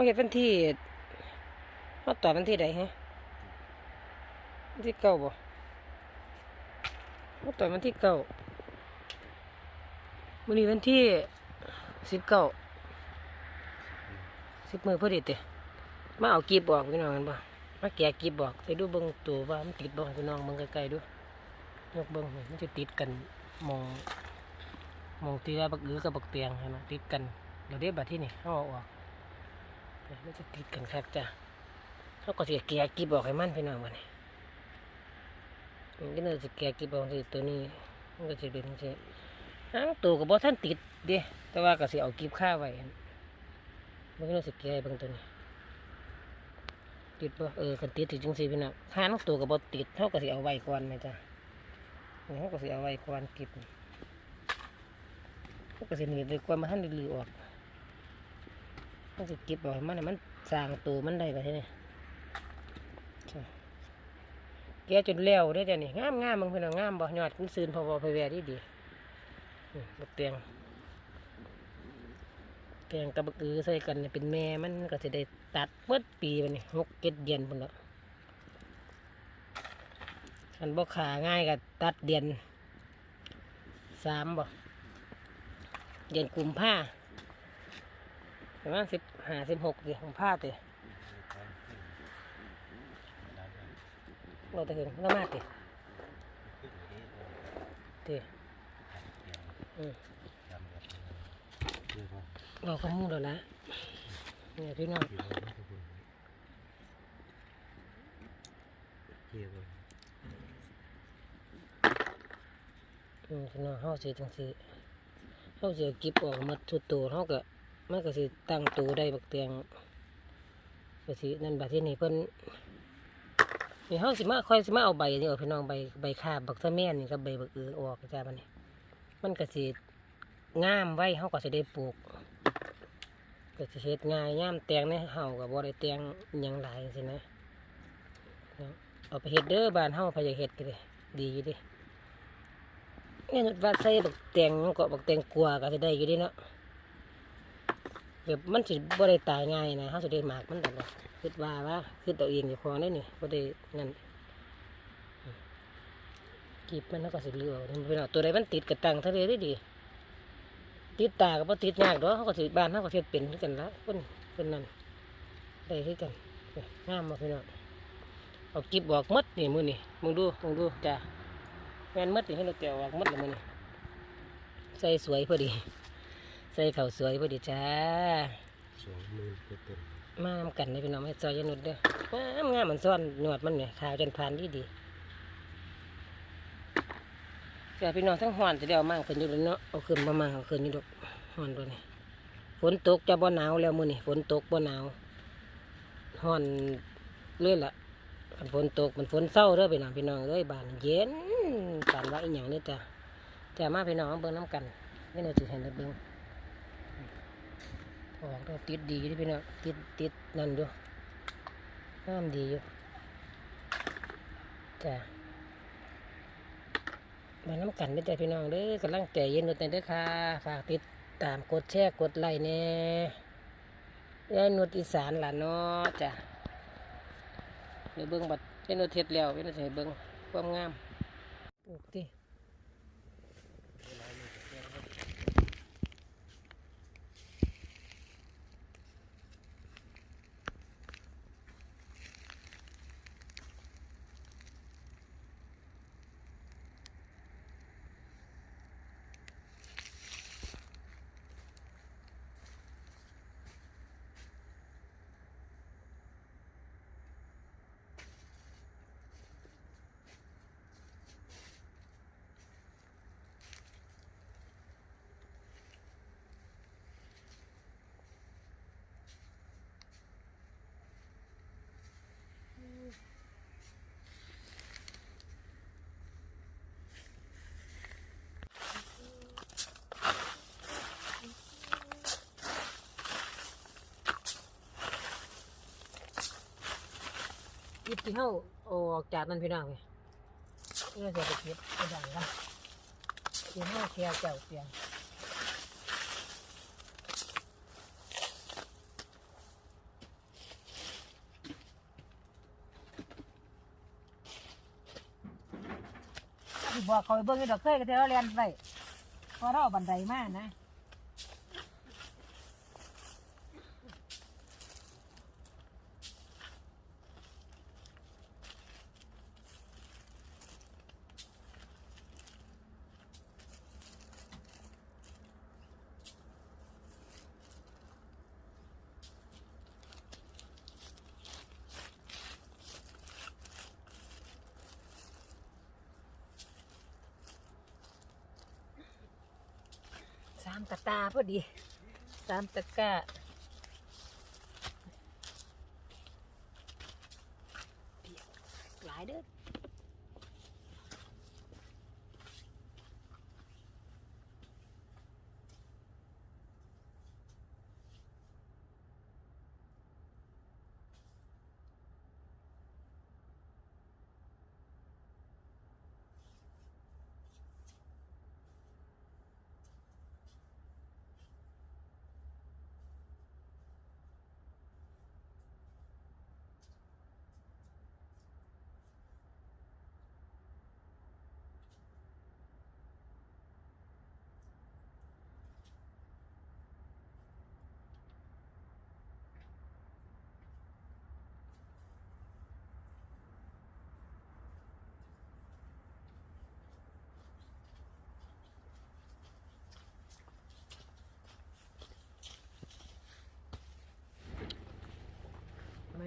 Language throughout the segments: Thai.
เขาเห็นวันที่เขาต่อวันที่ใดฮะวันที่เก้าบ่เขาต่อวันที่เก้าวันนี้วันที่สิบเก้าสิบมือพอดีเตะมาเอากีบบอกพี่น้องกันบ่มาแกะกีบบอกใส่ดูเบิ้งตัวว่ามันติดบ่ให้พี่น้องเบิ้งไกลๆด้วยยกเบิ้งนี่มันจะติดกันมองมองตีว่าบักอือกับบักเตียงเห็นไหมติดกันเราได้บัดที่นี่เขาเอาออก มันจะติดกันครับจ้ะเขาก็จะแกะกีบบอกให้มันพี่น้องมันนี่มันก็น่าจะแกะกีบบอกที่ตัวนี้มันก็จะเป็นสิหางตัวกับบ่ท่านติดเด้แต่ว่าก็สิเอากีบข้าไว้หั่นมันก็น่าจะแกะให้บางตัวนี้ติดบ่เออกันติดติดจังซี่พี่น้องหางตัวกับบ่ติดเขาก็สิเอาไว้ก่อนแม่จ้ะเขาก็สิเอาไว้ก่อนกีบเขาก็สิหนีบไว้ก่อนมาท่านได้ลือออก มันจะเก็บเอามันมันสร้างตัวมันได้แบบนี้ใช่แกจนแล้วได้อเดี๋ยวนี้งามงามมึงเพิ่อางามบ่ยอดมันซืนพอพอไปแวดีดีบักเตียงเตียงกับบักอือใส่กันเนี่ยเป็นแม่มันก็จะได้ตัดเมื่อปีมันนี่หกเจ็ดเดือนพุ่นละคันบ่ขาง่ายก็ตัดเดือนสามบ่เดือนกุมภา ประมาณสิบห้าสิบหกเดีของผ้าเตะเราจะถึงก็มาเตะเตะอืมเราก็มุ่งแล้วละเนี่ยพี่น้องอืมพี่น้องเฮาสิจังสิเฮาสิเอาเกิบออกมาทุกตัวเฮาก็ มันก็สิตั้งตัวได้บักเตียงก็สินั่นบัดที่นี่เพิ่นนี่เฮาสิมาค่อยสิมาเอาใบนี่ออกพี่น้องใบใบคาบบักสะแม่นนี่กับใบบักอือออกจ้าบัดนี้ มันก็สิงามไว้เฮาก็สิได้ปลูกก็สิเฮ็ดง่ายยามแตงในเฮาก็บ่ได้แตงอิหยังหลายจังซี่นะเนาะเอาไปเฮ็ดเด้อบ้านเฮาไปอยากเฮ็ดก็ได้ดีอยู่ดิเนี่ยว่าใส่บักแตงมันก็บักแตงกลัวก็สิได้อยู่ดิเนาะ แบบมันสิบ่ได้ตายง่ายนะเขาสิได้หมากมันแต่ละคิดว่าว่าคิดตัวเองอยู่คลองได้นี่บ่ได้นั่นกีบมันแล้วก็สิเลือกนี่เป็นเอาตัวใดมันติดกระตังทะเลได้ดี ติดตาก็บ่ติดยากดอกเขาก็สิบ้านเขาก็เฮ็ดเป็นคือกันละเพิ่นเพิ่นนั่นได้คือกันเอ้ยงามบ่พี่น้องเอากีบออกหมดนี่มื้อนี่มึงดูมึงดูจ้าแม่นหมดนี่ให้เราแกะออกหมดเลยมื้อนี่ใส่สวยพอดี ใส่ข้าวสวยพอดีจ้าสองหมื่นกว่าต้นมานำกันเลยพี่น้องให้ซอยยานุดเด้องามงามเหมือนซ้อนหนวดมันเนี่ยขาวจนพานดีดีแต่พี่น้องทั้งหอนจะได้เอามั่งขึ้นอยู่แล้วเนาะเอาขึ้นมามั่งเอาขึ้นอยู่ดอกหอนตัวนี้ฝนตกจะบ่หนาวแล้วมื้อนี่ฝนตกบ่หนาวหอนเลยล่ะคันฝนตกมันฝนเศร้าเด้อพี่น้องพี่น้องเอ้ยบ้านเย็นปานว่าอีหยังนี่จ้ะแต่มาพี่น้องเบิ่งน้ำกันนี่เราจะเห็นได้เบิ่ง ออกแล้วติดดีที่พี่น้องติดติดนั่นอยู่น้ำดีอยู่จ้ะมาน้ำกันได้อจ้ะพี่น้องเด้อกำลังใจเย็นหนุดในเด้อค่ะฝากติดตามกดแชร์กดไลค์แน่ยายนุดอีสานหลานเนาะจ้ะเดี๋ยวเบิ้งบัดยายนุดเท็ดแล้วยายนุดจะให้เบิ้งความงามปลูกติ ลิปที่เข้าออกจากนั่นพี่น้องไงเพื่อเสีะไปเก็บไปดังกันเดี๋ยวเข้าเคลียร์เจ้าเตียงบอกเขาไปเบิ้งให้ดอกเคยก็เทอเรียนไปพอเราบันไดมากนะามตะตาพอดี สามตะกร้า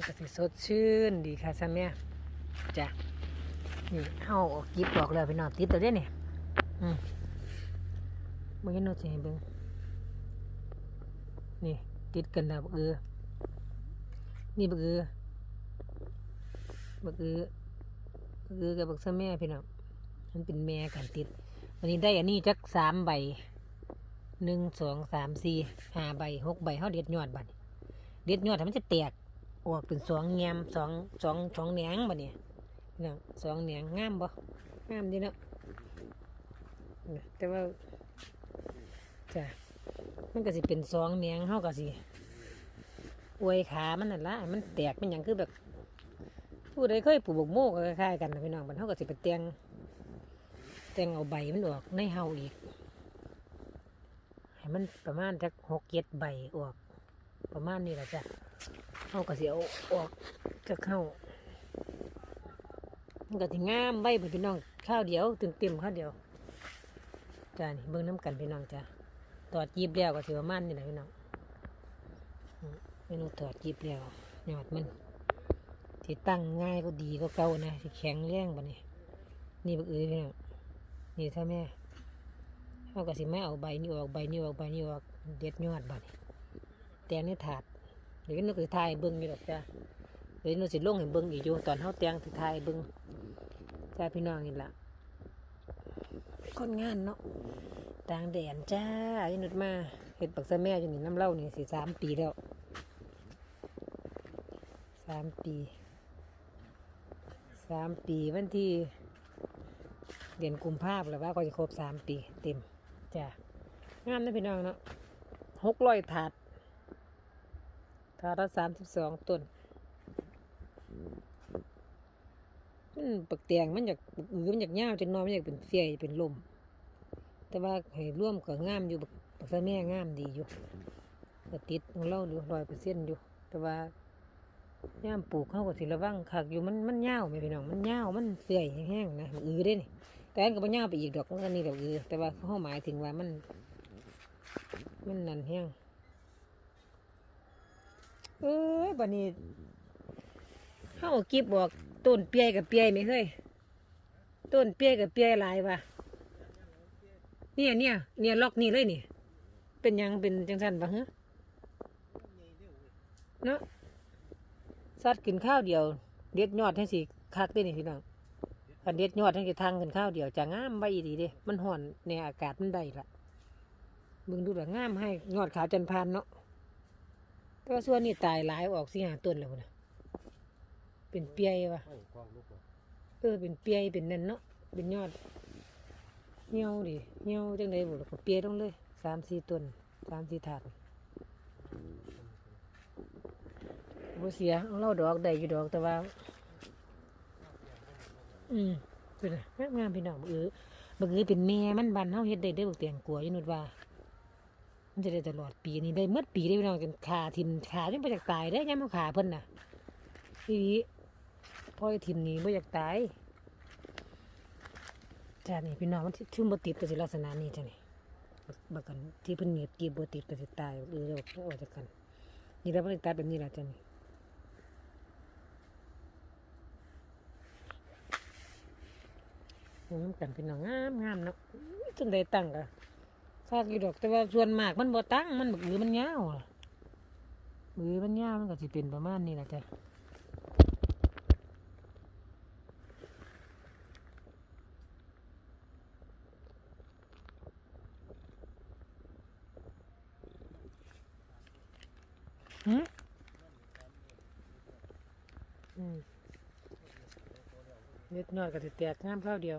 มันก็สิสดชื่นดีค่ะซะแม่จ้ะนี่เฮาออกกิบดอกแล้วพี่นองติดตัวเด้เนี่ยอืมมึงเห็นโน้ตสิให้เบิ่งนี่ ติดกันแล้วบักเออนี่บักเออบักเออบักเอือกับบักซะแม่พี่น้องมันเป็นแม่กันติด วันนี้ได้อันนี้จักสามใบหนึ่งสองสามสี่ห้าใบหกใบเฮาเด็ดยอดบัดนี้เด็ดยอดถ้ามันจะแตก ออกเป็นสองแงมสองสองสองแหนงบ่เนี่ยนาะสองแหนงงามบ่งามดีเนาะแต่ว่าจ้ะมันก็สิเป็นสองแหนงเฮาก็สิอวยขามันนั่นละมันแตกเป็นหยังคือแบบผู้ใดเคยปลูกบกโมกก็คล้ายๆกันนะพี่น้องมันเฮาก็สิไปแต่งแต่งเอาใบมันออกในเฮาอีกให้มันประมาณจักหกเจ็ดใบออก ประมาณนี้แหละจ้ะ เขาก็สิเอาออกจะเข้ามันก็สิงามใบเพิ่นพี่น้องข้าวเดียวถึงเต็มข้าวเดียวจ้านี่เบิ่งน้ำกันพี่น้องจ้าตอดจีบแล้วก็สิประมาณนี่แหละพี่น้องเมนูตอดจีบแล้วยอดมันสิตั้งง่ายก็ดีก็เก่านะสิแข็งแรงบัดนี้นี่บักเอ้ยพี่น้องนี่ถ้าแม่เขาก็สิไม่เอาใบนี้ออกใบนี้ออกใบนี้ออกเด็ดยอดบัดนี้แต่ในถาด เดี๋ยวนึกสิถ่ายเบิ้งอยู่ดอกจ้าเดี๋ยวนึกสิลงให้เบิ้งอีกอยู่ตอนเฮาเตียงสิถ่ายเบิ้งจ้าพี่น้องนี่ล่ะคนงานเนาะต่างแดนจ้าอีนุดมาเห็ดปักซะแม่อยู่นี่น้ำเล่านี่สิสามปีแล้วสามปีสามปีวันที่เดือนกุมภาพันธ์แล้วว่าก็จะครบสามปีเต็มจ้างามนะพี่น้องเนาะหกร้อยถาด ถาดละสามสิบสองต้นมันปักแตงมันอยากอือมันอยากยาจนนอนมันอยากเป็นเฟียเป็นลม แต่ว่าให้ร่วมกับงามอยู่บักปักซะแม่งามดีอยู่ก็ติดของเราอยู่ร้อยเปอร์เซ็นต์อยู่ แต่ว่าย่ามปลูกเข้าก็สิระวังคักอยู่มันมันยาไหมพี่น้องมันยามันเฟียแห้งๆนะอือได้นี่แต่อันก็บ่ยาไปอีกดอกมันก็นี่ดอกอือแต่ว่าเขาหมายถึงว่ามัน มันนันแห้ง เอ้ยบันนี้เฮาก็บบอกต้นเปียกับเปียไหมเฮ้ยต้นเปียกับเปียหลายว่ะเนี่ยเนี่ยเนี่ยล็อกนี่เลยนี่เป็นยังเป็นจังสันปะฮะเนาะสัตว์กินข้าวเดียว เด็ดยอดให้สิคักได้นี่พี่น้องคันเด็ดยอดให้สิทางกินข้าวเดียวจะงามใบดีเด้มันห่อนในอากาศมันได้ละมึงดูละงามให้ยอดขาวจันทร์พานเนาะ แต่ว่าส่วนนี้ตายหลายออกสี่ห้าต้นแล้วนะเป็นเปียยวะกว้างลูกว่าเออเป็นเปียเป็นนั่นเนาะเป็นยอดเหี่ยวดิเหี่ยวจังไดบุก็เปียต้องเลยสามสี่ต้นสามสี่ถาดบ่เสียเอาเล่าดอกได้อยู่ดอกแต่ว่า อืมเป็นไงามๆพี่น้องบักเอือบักเอือเป็นแม่มันบันเฮาเฮ็ดได้เด้อบักเตียงกลัวอยู่นุดว่า มันจะได้ตลอดปีนี้ได้หมดปีได้พี่น้องจนขาทิ่มขาจนบ่อยากตายได้ยามาขาเพิ่นน่ะทีนี้พ่อยทิ่มนี้บ่อยากตายจ้านี่พี่น้องมันชุ่มบติดก็สิลักษณะนี้จ้ะนี่บักกันที่เพิ่นเหนียบกีบบติดก็สิตายเออเอาออกจากกัน นี่แล้วเพิ่นตัดแบบนี้ละจ้ะนี่งามกันเป็นน้องงามงามเนาะจังได้ตั้งกะ ซากอยู่ดอกแต่ว่าส่วนมากมันบ่ตั้งมันหรือมันยาวอะหรือมันยาวมันก็สิเป็นประมาณนี้แหละจ้ะหืมอืมเล็ดน้อยก็สิแตกงามข้าวเดียว